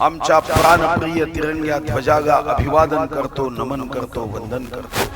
आमच्या प्राणप्रिय तिरंग्या ध्वजाला अभिवादन करतो नमन करतो वंदन करतो.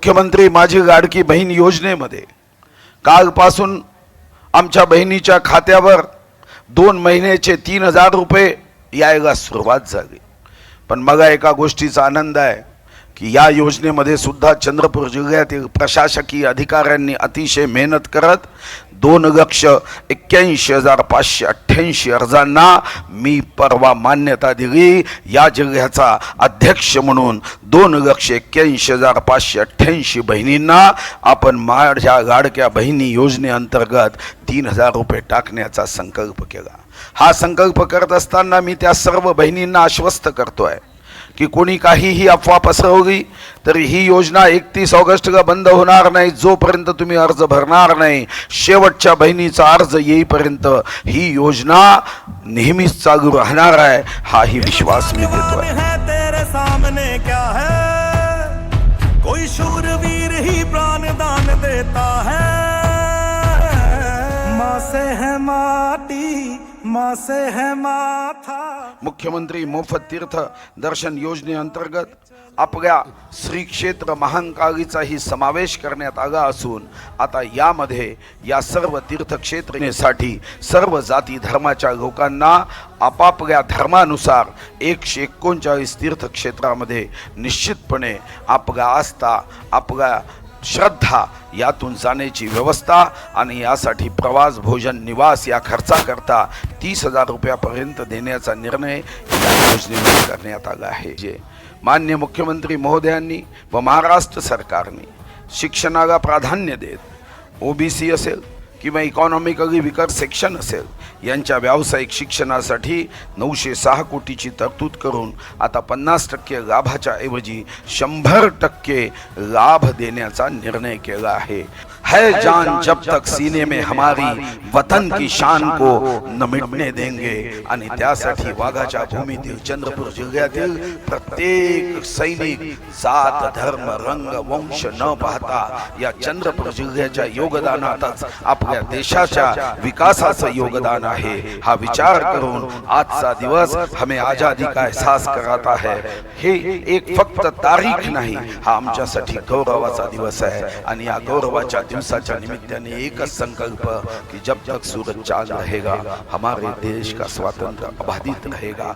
मुख्यमंत्री माझी गाडकी बहीण योजनेमध्ये कालपासून आमच्या बहिणीच्या खात्यावर दोन महिन्याचे तीन हजार रुपये यायला सुरुवात झाली. पण मला एका गोष्टीचा आनंद आहे. की या योजनेमध्ये सुद्धा चंद्रपूर जिल्ह्यातील प्रशासकीय अधिकाऱ्यांनी अतिशय मेहनत करत दोन लक्ष एक्क्याऐंशी हजार पाचशे अठ्ठ्याऐंशी अर्जांना मी परवा मान्यता दिली. या जिल्ह्याचा अध्यक्ष म्हणून दोन लक्ष एक्क्याऐंशी हजार पाचशे अठ्ठ्याऐंशी बहिणींना आपण माझ्या लाडक्या बहिणी योजनेअंतर्गत तीन हजार रुपये टाकण्याचा संकल्प केला. हा संकल्प करत असताना मी त्या सर्व बहिणींना आश्वस्त करतो आहे की कोणी काहीही अफवा पसरवली तरी ही योजना एकतीस ऑगस्टला बंद होणार नाही जोपर्यंत तुम्ही अर्ज भरणार नाही. शेवटच्या बहिणीचा अर्ज येईपर्यंत ही योजना नेहमीच चालू राहणार आहे हाही विश्वास मी देतो है सामने क्या है? कोई शूरवीर ही प्राण दान देता है। माँ से है माटी मुख्यमंत्री मोफत तीर्थ दर्शन योजनेअंतर्गत आपल्या श्री क्षेत्र महांकाळीचाही समावेश करण्यात आला असून आता यामध्ये या सर्व तीर्थक्षेत्रेसाठी सर्व जाती धर्माच्या लोकांना आपापल्या धर्मानुसार एकशे एकोणचाळीस तीर्थक्षेत्रामध्ये निश्चितपणे आपला आस्था आपला श्रद्धा यातून जाण्याची व्यवस्था आणि यासाठी प्रवास भोजन निवास या खर्चाकरता तीस हजार रुपयापर्यंत देण्याचा निर्णय या योजनेमध्ये करण्यात आला आहे. जे मान्य मुख्यमंत्री महोदयांनी व महाराष्ट्र सरकारने शिक्षणाला प्राधान्य देत ओबीसी असेल किंवा इकॉनॉमिकली विकर सेक्शन असेल यांच्या व्यावसायिक शिक्षणासाठी नऊशे सहा कोटीची तरतूद करून आता पन्नास टक्के लाभाच्या ऐवजी शंभर टक्के लाभ देण्याचा निर्णय केला आहे. है जान जब तक सीने में हमारी वतन की शान को न मिटने देंगे। आणि त्यासाठी वाघाच्या भूमीतील चंद्रपूर जिल्ह्यातील प्रत्येक सैनिक जात धर्म रंग वंश न पाहता या चंद्रपूर जिल्ह्याच्या योगदानातच आपल्या देशाच्या विकासाचं योगदान आहे. हा विचार करून आजचा दिवस हमें आजादी का एहसास कराता है हे एक फक्त तारीख नाही. हा आमच्यासाठी गौरवाचा दिवस आहे. आणि या गौरवाच्या दिवसाच्या निमित्ताने एकच संकल्प की जब तक सूरज चांद रहेगा हमारे देश का स्वातंत्र्य अबाधित रहेगा.